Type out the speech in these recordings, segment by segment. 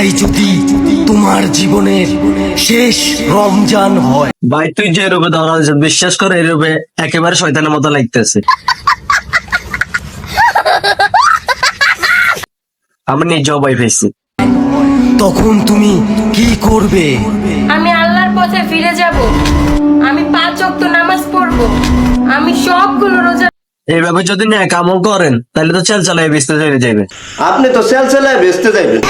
এটাই যদি তোমার জীবনের শেষ রমজান হয়। ভাই তুই যে রূপে ধরা বিশ্বাস করে এই রূপে একেবারে শয়তানের মতো লাগতেছে। আমি নিজেও ভয় পেয়েছি। তখন তুমি কি করবে? আমি আল্লাহর পথে ফিরে যাব। আমি পাঁচ ওয়াক্ত নামাজ পড়ব। আমি সবগুলো রোজা এইভাবে যদি ন্যাক আমল করেন তাহলে তো চাল চালাই বেসতে চলে যাবে আপনি তো সেল সেলায় বেচতে যাইবেন।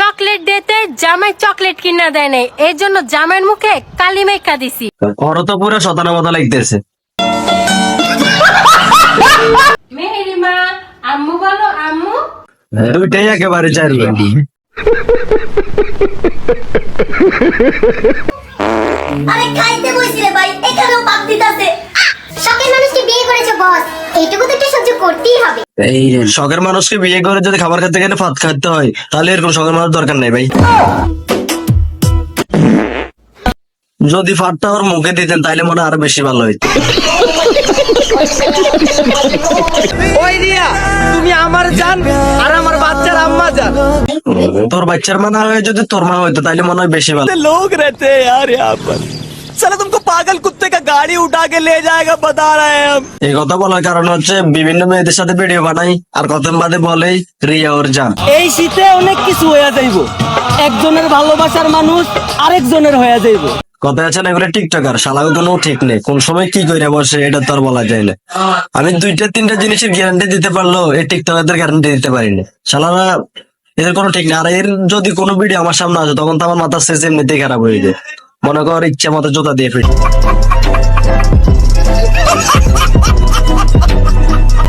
চকলেট দিতে জামাই চকলেট কিনা দেয় নাই এই জন্য জামাইয়ের মুখে কালি মেকা দিছি। ওরও তো পুরো শতানের মতো লাগতেছে। মেহেরিমা আম্মু বলো আম্মু। দুইটাই একেবারে চাইবে আরে খাইতে বসছিলে ভাই এখানেও পাক দিতাছে। শখের মানুষকে বিয়ে করেছে বস। এইটুকু তো একটু সহ্য করতেই হবে। এই শখের মানুষকে বিয়ে করে যদি খাবার খেতে গেলে ভাত খাইতে হয় তাহলে এরকম শখের মানুষ দরকার নেই ভাই। যদি ফাটটা ওর মুখে দিতেন তাহলে মনে হয় আরও বেশি ভালো হইতো। ওই রিয়া তুমি আমার জান তোর বাচ্চার মা না হয়ে যদি তোর মা হইতো তাহলে মনে হয় বেশি ভালো लोग रहते हैं यार यहाँ पर साला तुमको पागल कुत्ते का गाड़ी उठा के ले जाएगा बता रहे हैं हम এই কথা বলার কারণ হচ্ছে বিভিন্ন মেয়েদের সাথে ভিডিও বানাই আর কথা বাদে বলেই রিয়া ওর জান এই শীতে অনেক কিছু হয়ে যাইব একজনের ভালোবাসার মানুষ আরেকজনের হয়ে যাইব কথা আছে না এগুলো টিকটকার শালাও কোনো ঠিক নেই কোন সময় কি করে বসে এটা তো আর বলা যায় না আমি দুইটা তিনটা জিনিসের গ্যারান্টি দিতে পারলো এই টিকটকারদের গ্যারান্টি দিতে পারিনি শালারা এদের কোনো ঠিক না। আর এর যদি কোনো ভিডিও আমার সামনে আসে, তখন তো আমার মাথার শেষ এমনিতেই খারাপ হয়ে যায়। মনে কর ইচ্ছা মতো জোতা দিয়ে ফিট